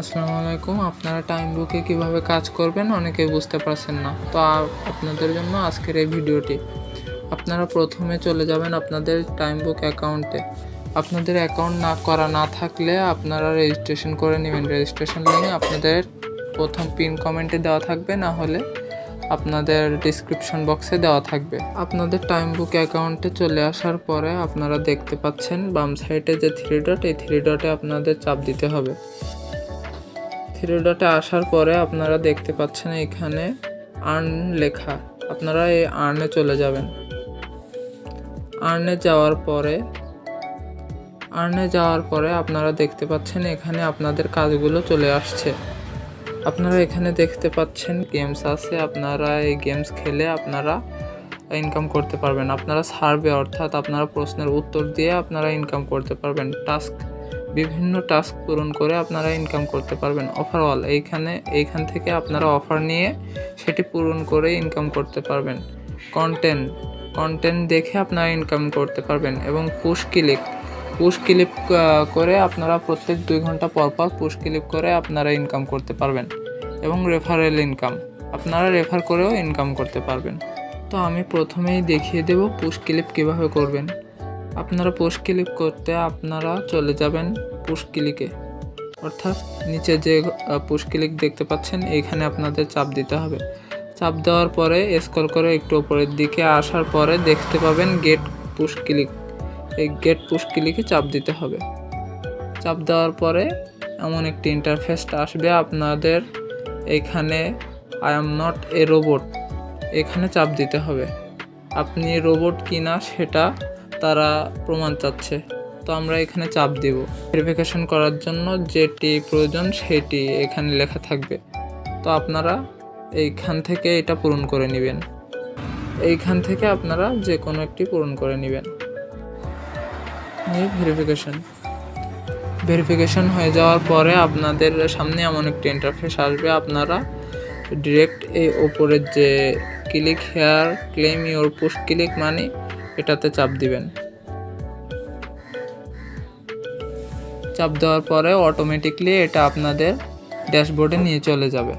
আসসালামু আলাইকুম। আপনারা টাইম বুকে কীভাবে কাজ করবেন অনেকে বুঝতে পারছেন না। তো আপনাদের জন্য আজকের এই ভিডিওটি। আপনারা প্রথমে চলে যাবেন আপনাদের টাইম বুক অ্যাকাউন্টে আপনাদের অ্যাকাউন্ট না করা না থাকলে আপনারা রেজিস্ট্রেশন করে নেবেন। রেজিস্ট্রেশন লিঙ্ক আপনাদের প্রথম পিন কমেন্টে দেওয়া থাকবে, না হলে আপনাদের ডিসক্রিপশন বক্সে দেওয়া থাকবে। আপনাদের টাইম বুক অ্যাকাউন্টে চলে আসার পরে আপনারা দেখতে পাচ্ছেন বাম সাইডে যে থ্রি ডট এই থ্রি ডটে আপনাদের চাপ দিতে হবে। থ্রি ডটে আসার পরে আপনারা দেখতে পাচ্ছেন এখানে আর্ন লেখা। আপনারা এই আর্নে চলে যাবেন। আর্নে যাওয়ার পরে, আর্নে যাওয়ার পরে আপনারা দেখতে পাচ্ছেন এখানে আপনাদের কাজগুলো চলে আসছে। আপনারা এখানে দেখতে পাচ্ছেন গেমস আছে। আপনারা এই গেমস খেলে আপনারা ইনকাম করতে পারবেন। আপনারা সার্ভে অর্থাৎ আপনারা প্রশ্নের উত্তর দিয়ে আপনারা ইনকাম করতে পারবেন। টাস্ক বিভিন্ন টাস্ক পূরণ করে আপনারা ইনকাম করতে পারবেন। ওভারঅল এইখানে, এইখান থেকে আপনারা অফার নিয়ে সেটি পূরণ করে ইনকাম করতে পারবেন। কন্টেন্ট কন্টেন্ট দেখে আপনারা ইনকাম করতে পারবেন এবং পুশ ক্লিক পুশ ক্লিক করে আপনারা প্রত্যেক দুই ঘণ্টা পর পর পুশ ক্লিপ করে আপনারা ইনকাম করতে পারবেন এবং রেফারেল ইনকাম আপনারা রেফার করেও ইনকাম করতে পারবেন। তো আমি প্রথমেই দেখিয়ে দেব পুশ ক্লিপ কীভাবে করবেন। আপনারা পুশ ক্লিক করতে আপনারা চলে যাবেন পুশ ক্লিকে। অর্থাৎ নিচে যে পুশ ক্লিক দেখতে পাচ্ছেন এইখানে আপনাদের চাপ দিতে হবে। চাপ দেওয়ার পরে স্ক্রল করে একটু উপরের দিকে আসার পরে দেখতে পাবেন গেট পুশ ক্লিক। এই গেট পুশ ক্লিকে চাপ দিতে হবে। চাপ দেওয়ার পরে এমন একটি ইন্টারফেস আসবে আপনাদের। এখানে I am not a robot এখানে চাপ দিতে হবে। আপনি রোবট কিনা সেটা তারা প্রমাণ চাচ্ছে। তো আমরা এখানে চাপ দিব। ভেরিফিকেশন করার জন্য যেটি প্রয়োজন সেটি এখানে লেখা থাকবে। তো আপনারা এইখান থেকে এটা পূরণ করে নেবেন। এইখান থেকে আপনারা যে কোনো একটি পূরণ করে নেবেন। ভেরিফিকেশন। ভেরিফিকেশন হয়ে যাওয়ার পরে আপনাদের সামনে এমন একটি ইন্টারফেস আসবে। আপনারা ডিরেক্ট এই ওপরের যে click here claim your post click money এটাতে চাপ দিবেন। চাপ দেওয়ার পরে অটোমেটিকলি এটা আপনাদের ড্যাশবোর্ডে নিয়ে চলে যাবে।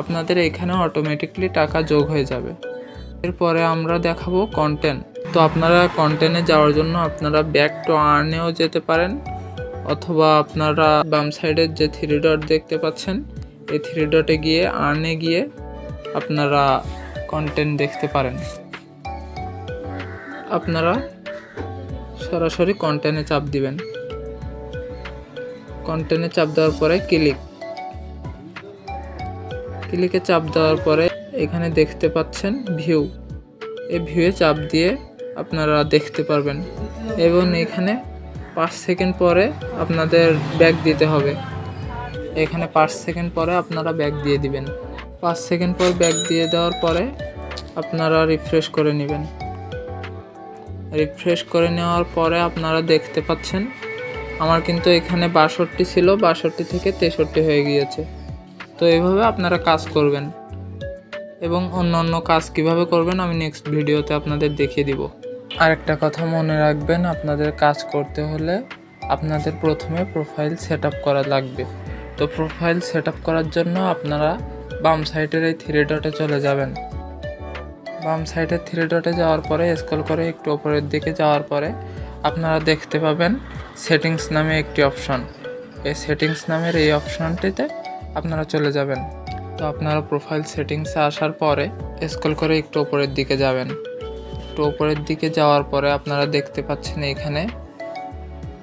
আপনাদের এখানে অটোমেটিকলি টাকা যোগ হয়ে যাবে। এরপরে আমরা দেখাবো কন্টেন্ট তো আপনারা কন্টেন্টে যাওয়ার জন্য আপনারা ব্যাক টু আর্নেও যেতে পারেন, অথবা আপনারা বাম সাইডের যে থ্রি ডট দেখতে পাচ্ছেন, এই থ্রি ডটে গিয়ে আর্নে গিয়ে আপনারা কন্টেন্ট দেখতে পারেন। আপনারা সরাসরি কন্টেন্টে চাপ দিবেন। কন্টেন্টে চাপ দেওয়ার পরে ক্লিক ক্লিকে চাপ দেওয়ার পরে এখানে দেখতে পাচ্ছেন ভিউ এই ভিউয়ে চাপ দিয়ে আপনারা দেখতে পারবেন এবং এখানে পাঁচ সেকেন্ড পরে আপনাদের ব্যাগ দিতে হবে। এখানে পাঁচ সেকেন্ড পরে আপনারা ব্যাগ দিয়ে দিবেন। পাঁচ সেকেন্ড পর ব্যাক দিয়ে দেওয়ার পরে আপনারা রিফ্রেশ করে নেবেন। রিফ্রেশ করে নেওয়ার পরে আপনারা দেখতে পাচ্ছেন, আমার কিন্তু এখানে বাষট্টি ছিল, বাষট্টি থেকে তেষট্টি হয়ে গিয়েছে। তো এইভাবে আপনারা কাজ করবেন এবং অন্য অন্য কাজ কীভাবে করবেন আমি নেক্সট ভিডিওতে আপনাদের দেখিয়ে দিব। আরেকটা কথা মনে রাখবেন, আপনাদের কাজ করতে হলে আপনাদের প্রথমে প্রোফাইল সেট করা লাগবে। তো প্রোফাইল সেট করার জন্য আপনারা বাম সাইডের এই থ্রি ডটে চলে যাবেন। বাম সাইডের থ্রি ডটে যাওয়ার পরে স্ক্রল করে একটু ওপরের দিকে যাওয়ার পরে, আপনারা দেখতে পাবেন সেটিংস নামে একটি অপশন এই সেটিংস নামের এই অপশনটিতে আপনারা চলে যাবেন। তো আপনারা প্রোফাইল সেটিংসে আসার পরে স্ক্রল করে একটু ওপরের দিকে যাবেন। একটু ওপরের দিকে যাওয়ার পরে আপনারা দেখতে পাচ্ছেন এখানে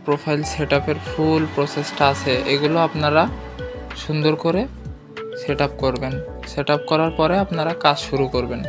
প্রোফাইল সেট ফুল প্রসেসটা আছে। এগুলো আপনারা সুন্দর করে সেট করবেন। সেট করার পরে আপনারা কাজ শুরু করবেন।